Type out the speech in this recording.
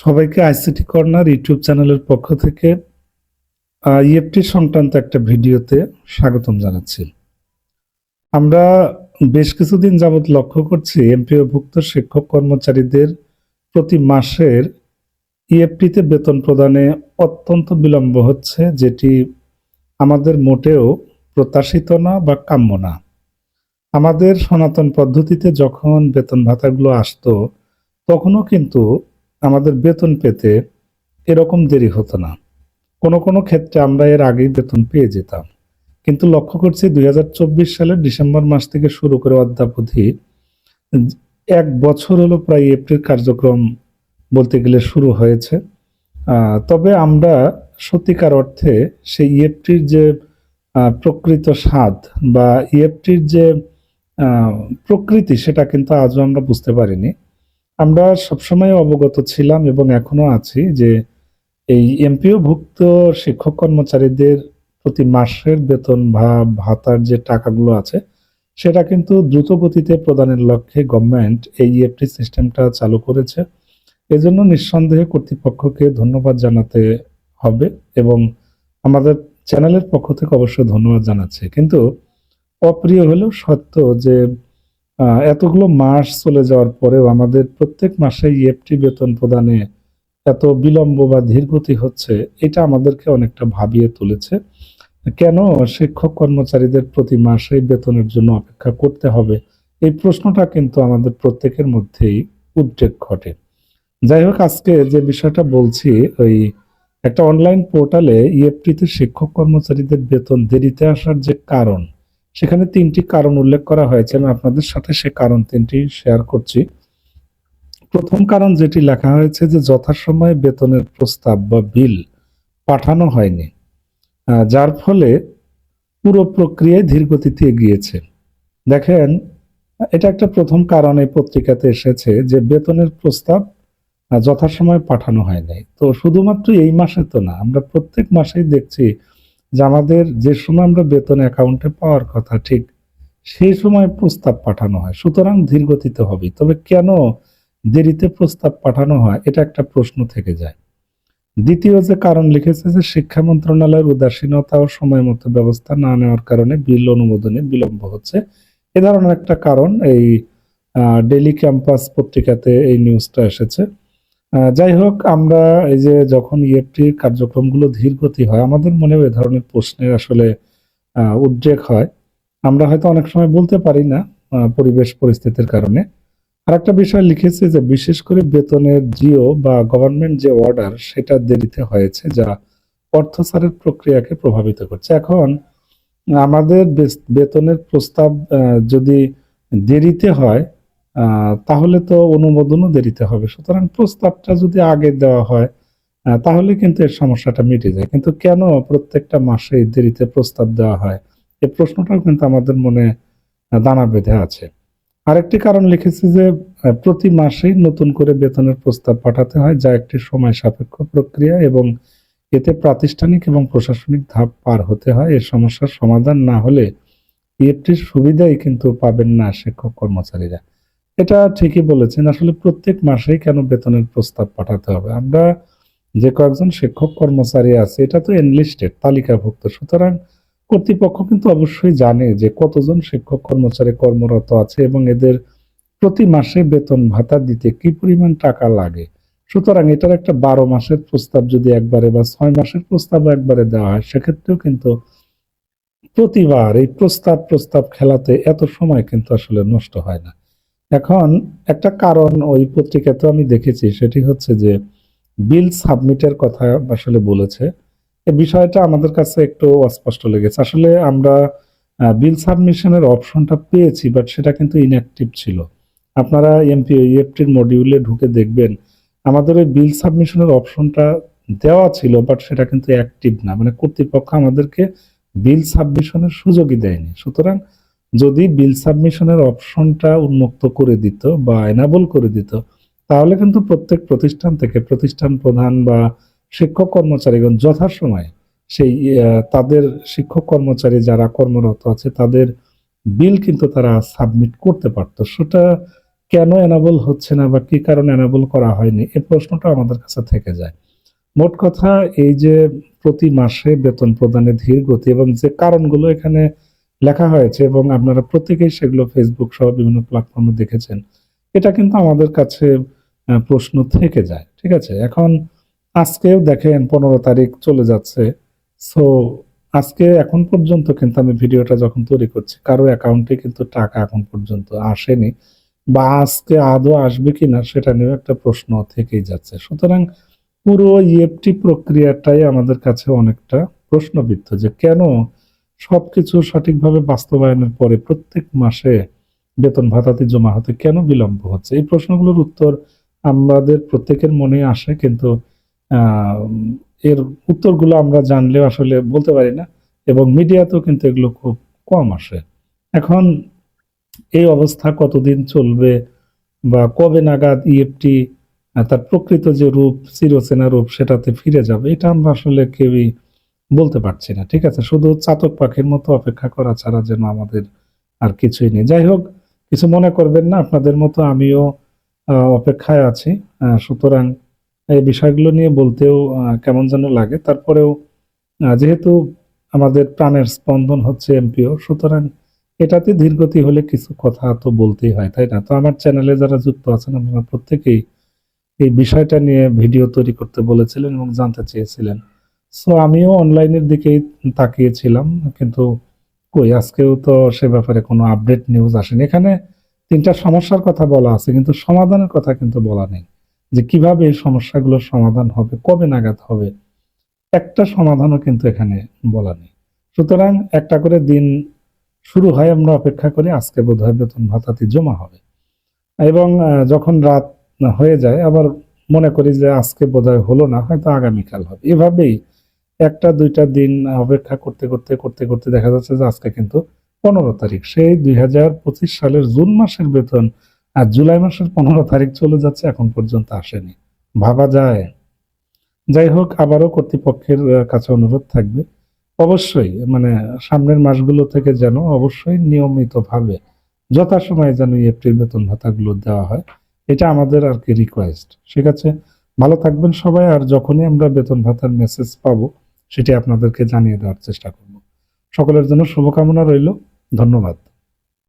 সবাইকে ICT corner YouTube চ্যানেলের পক্ষ থেকে ইএফটি সংক্রান্ত একটা ভিডিওতে স্বাগতম জানাচ্ছি। আমরা বেশ কিছুদিন যাবৎ লক্ষ্য করছি এমপিওভুক্ত শিক্ষক কর্মচারীদের প্রতি মাসের ইএফটিতে বেতন প্রদানে অত্যন্ত বিলম্ব হচ্ছে, যেটি আমাদের মোটেও প্রত্যাশিত না বা কাম্য না। আমাদের সনাতন পদ্ধতিতে যখন বেতন ভাতাগুলো আসতো, তখনও কিন্তু আমাদের বেতন পেতে এরকম দেরি হতো না। কোনো কোনো ক্ষেত্রে আমরা এর আগেই বেতন পেয়ে যেতাম। কিন্তু লক্ষ্য করছি দুই হাজার চব্বিশ সালের ডিসেম্বর মাস থেকে শুরু করে অদ্যাবধি এক বছর হলো প্রায় এপ্রিল কার্যক্রম বলতে গেলে শুরু হয়েছে। তবে আমরা সত্যিকার অর্থে সেই ইএফটির যে প্রকৃত স্বাদ বা ইএফটির যে প্রকৃতি সেটা কিন্তু আজও আমরা বুঝতে পারিনি। আমরা সবসময় অবগত ছিলাম এবং এখনও আছি যে এই এমপিও ভুক্ত শিক্ষক কর্মচারীদের প্রতি মাসের বেতন বা ভাতার যে টাকাগুলো আছে, সেটা কিন্তু দ্রুত গতিতে প্রদানের লক্ষ্যে গভর্নমেন্ট এই ইএফটি সিস্টেমটা চালু করেছে। এজন্য নিঃসন্দেহে কর্তৃপক্ষকে ধন্যবাদ জানাতে হবে এবং আমাদের চ্যানেলের পক্ষ থেকে অবশ্যই ধন্যবাদ জানাচ্ছে। কিন্তু অপ্রিয় হলেও সত্য যে এতগুলো মাস চলে যাওয়ার পরেও আমাদের প্রত্যেক মাসে ইএফটি বেতন প্রদানে এত বিলম্ব বা ধীরগতি হচ্ছে, এটা আমাদেরকে অনেকটা ভাবিয়ে তুলেছে। কেন শিক্ষক কর্মচারীদের প্রতি মাসে বেতনের জন্য অপেক্ষা করতে হবে? এই প্রশ্নটা কিন্তু আমাদের প্রত্যেকের মধ্যেই উদ্বেগ ঘটে। যাই হোক, আজকে যে বিষয়টা বলছি, ওই একটা অনলাইন পোর্টালে ইএফটিতে শিক্ষক কর্মচারীদের বেতন দেরিতে আসার যে কারণ সেখানে তিনটি কারণ উল্লেখ করা হয়েছে, আমি আপনাদের সাথে সে কারণ তিনটি শেয়ার করছি। প্রথম কারণ যেটি লেখা হয়েছে যে যথাসময়ে বেতনের প্রস্তাব বা বিল পাঠানো হয়নি যার ফলে পুরো প্রক্রিয়ায় ধীরগতিতে এগিয়েছে। দেখেন, এটা একটা প্রথম কারণ এই পত্রিকাতে এসেছে যে বেতনের প্রস্তাব যথাসময়ে পাঠানো হয় নাই তো শুধুমাত্র এই মাসে তো না, আমরা প্রত্যেক মাসেই দেখছি যে আমাদের যে সময় আমরা বেতন অ্যাকাউন্টে পাওয়ার কথা, ঠিক সেই সময় প্রস্তাব পাঠানো হয়। সুতরাং ধীরগতিতে হবে। তবে কেন দেরিতে প্রস্তাব পাঠানো হয়, এটা একটা প্রশ্ন থেকে যায়। দ্বিতীয় যে কারণ লিখেছে যে শিক্ষা মন্ত্রণালয়ের উদাসীনতা ও সময় মতো ব্যবস্থা না নেওয়ার কারণে বিল অনুমোদনে বিলম্ব হচ্ছে। এ ধরনের একটা কারণ এই ডেলি ক্যাম্পাস পত্রিকাতে এই নিউজটা এসেছে। যাই হোক, আমরা এই যে যখন ইএফটি কার্যক্রমগুলো ধীরগতি হয়, আমাদের মনেও এ ধরনের প্রশ্নের আসলে উদ্রেক হয়। আমরা হয়তো অনেক সময় বলতে পারি না পরিবেশ পরিস্থিতির কারণে। আর একটা বিষয় লিখেছে যে, বিশেষ করে বেতনের জিও বা গভর্নমেন্ট যে অর্ডার সেটা দেরিতে হয়েছে, যা অর্থ ছাড়ের প্রক্রিয়াকে প্রভাবিত করছে। এখন আমাদের বেতনের প্রস্তাব যদি দেরিতে হয় তাহলে তো অনুমোদনও দেরিতে হবে। সুতরাং প্রস্তাবটা যদি আগে দেওয়া হয় তাহলে কিন্তু এর সমস্যাটা মিটে যায়। কিন্তু কেন প্রত্যেকটা মাসে দেরিতে প্রস্তাব দেওয়া হয়? এই প্রশ্নটাও কিন্তু আমাদের মনে দানা বেঁধে আছে। আরেকটি কারণ লিখেছি যে প্রতি মাসেই নতুন করে বেতনের প্রস্তাব পাঠাতে হয়, যা একটি সময় সাপেক্ষ প্রক্রিয়া এবং এতে প্রাতিষ্ঠানিক এবং প্রশাসনিক ধাপ পার হতে হয়। এ সমস্যার সমাধান না হলে ইএফটির সুবিধাই কিন্তু পাবেন না শিক্ষক কর্মচারীরা। এটা ঠিকই বলেছেন, আসলে প্রত্যেক মাসেই কেন বেতনের প্রস্তাব পাঠাতে হবে? আমরা যে কয়েকজন শিক্ষক কর্মচারী আছে, এটা তো এনলিস্টেড তালিকাভুক্ত। সুতরাং কর্তৃপক্ষ কিন্তু অবশ্যই জানে যে কতজন শিক্ষক কর্মচারী কর্মরত আছে এবং এদের প্রতি মাসে বেতন ভাতা দিতে কি পরিমাণ টাকা লাগে। সুতরাং এটার একটা বারো মাসের প্রস্তাব যদি একবারে বা ছয় মাসের প্রস্তাব একবারে দেওয়া হয়, সেক্ষেত্রেও কিন্তু প্রতিবার এই প্রস্তাব প্রস্তাব খেলাতে এত সময় কিন্তু আসলে নষ্ট হয় না। এখন একটা কারণ ওই পত্রিকাতেও আমি দেখেছি, সেটি হচ্ছে যে বিল সাবমিটের কথা আসলে বলেছে। এই বিষয়টা আমাদের কাছে একটু অস্পষ্ট লেগেছে। আসলে আমরা বিল সাবমিশনের অপশনটা পেয়েছি, বাট সেটা কিন্তু ইনঅ্যাক্টিভ ছিল। আপনারা এমপি ইএফটির মডিউলে ঢুকে দেখবেন, আমাদের ওই বিল সাবমিশনের অপশনটা দেওয়া ছিল, বাট সেটা কিন্তু অ্যাক্টিভ না। মানে কর্তৃপক্ষ আমাদেরকে বিল সাবমিশনের সুযোগই দেয়নি। সুতরাং যদি বিল সাবমিশনের অপশনটা উন্মুক্ত করে দিত বা এনাবল করে দিত, তাহলে কিন্তু প্রত্যেক প্রতিষ্ঠান থেকে প্রতিষ্ঠান প্রধান বা শিক্ষক কর্মচারীগণ যথাসময়ে সেই তাদের শিক্ষক কর্মচারী যারা কর্মরত আছে, তাদের বিল কিন্তু তারা সাবমিট করতে পারতো। সেটা কেন এনাবল হচ্ছে না বা কি কারণে এনাবল করা হয়নি এই প্রশ্নটা আমাদের কাছে থেকে যায়। মোট কথা এই যে প্রতি মাসে বেতন প্রদানে ধীর গতি এবং যে কারণগুলো এখানে লেখা হয়েছে এবং আপনারা প্রত্যেকেই সেগুলো ফেসবুক সহ বিভিন্ন প্ল্যাটফর্মে দেখেছেন। এটা কিন্তু আমাদের কাছে প্রশ্ন থেকে যায়, ঠিক আছে? এখন আজকেও দেখেন পনেরো তারিখ চলে যাচ্ছে। সো আজকে এখন পর্যন্ত কিন্তু আমি ভিডিওটা যখন তৈরি করছি, কারও অ্যাকাউন্টে কিন্তু টাকা এখন পর্যন্ত আসেনি বা আজকে আদৌ আসবে কিনা সেটা নিয়েও একটা প্রশ্ন থেকেই যাচ্ছে। সুতরাং পুরো ইএফটি প্রক্রিয়াটাই আমাদের কাছে অনেকটা প্রশ্নবিদ্ধ যে কেন সবকিছু সঠিকভাবে বাস্তবায়নের পরে প্রত্যেক মাসে বেতন ভাতাতে জমা হতে কেন বিলম্ব হচ্ছে? এই প্রশ্নগুলোর উত্তর আমাদের প্রত্যেকের মনে আসে, কিন্তু এর উত্তরগুলো আমরা জানলেও আসলে বলতে পারি না এবং মিডিয়াতেও কিন্তু এগুলো খুব কম আসে। এখন এই অবস্থা কতদিন চলবে বা কবে নাগাদ ইএফটি তার প্রকৃত যে রূপ, চিরচেনা রূপ সেটাতে ফিরে যাবে, এটা আমরা আসলে কেউই বলতে পারছি না, ঠিক আছে? শুধু চাতক পাখির মতো অপেক্ষা করা ছাড়া যেন আমাদের আর কিছুই নেই। যাই হোক, কিছু মনে করবেন না, আপনাদের মতো আমিও অপেক্ষায় আছি। সুতরাং এই বিষয়গুলো নিয়ে বলতেও কেমন যেন লাগে। তারপরেও যেহেতু আমাদের প্রাণের স্পন্দন হচ্ছে এমপিও, সুতরাং এটাতে ধীরগতি হলে কিছু কথা তো বলতেই হয়, তাই না? তো আমার চ্যানেলে যারা যুক্ত আছেন, আপনারা প্রত্যেকেই এই বিষয়টা নিয়ে ভিডিও তৈরি করতে বলেছিলেন এবং জানতে চেয়েছিলেন। সো আমিও অনলাইনের দিকেই তাকিয়েছিলাম, কিন্তু কই, আজকেও তো সে ব্যাপারে কোনো আপডেট নিউজ আসেনি। এখানে তিনটা সমস্যার কথা বলা আছে, কিন্তু সমাধানের কথা কিন্তু বলা নেই। যে কীভাবে এই সমস্যাগুলোর সমাধান হবে, কবে নাগাদ হবে, একটা সমাধানও কিন্তু এখানে বলা নেই। সুতরাং একটা করে দিন শুরু হয়, আমরা অপেক্ষা করি, আজকে বোধহয় বেতন ভাতাটি জমা হবে। এবং যখন রাত হয়ে যায়, আবার মনে করি যে আজকে বোধহয় হলো না, হয়তো আগামীকাল হবে। এভাবেই একটা, দুইটা দিন অপেক্ষা করতে করতে করতে করতে দেখা যাচ্ছে যে আজকে কিন্তু পনেরো তারিখ। সেই দুই হাজার পঁচিশ সালের জুন মাসের বেতন আর জুলাই মাসের পনেরো তারিখ চলে যাচ্ছে, এখন পর্যন্ত আসেনি। ভাবা যায়। যাই হোক, আবারও কর্তৃপক্ষের কাছে অনুরোধ থাকবে। অবশ্যই মানে সামনের মাসগুলো থেকে যেন অবশ্যই নিয়মিতভাবে, যথাসময়ে যেন এপ্রিল বেতন ভাতাগুলো দেওয়া হয়, এটা আমাদের আর কি রিকোয়েস্ট ঠিক আছে? ভালো থাকবেন সবাই, আর যখনই আমরা বেতন ভাতার মেসেজ পাবো সেটি আপনাদেরকে জানিয়ে দেওয়ার চেষ্টা করব। সকলের জন্য শুভকামনা রইল। ধন্যবাদ।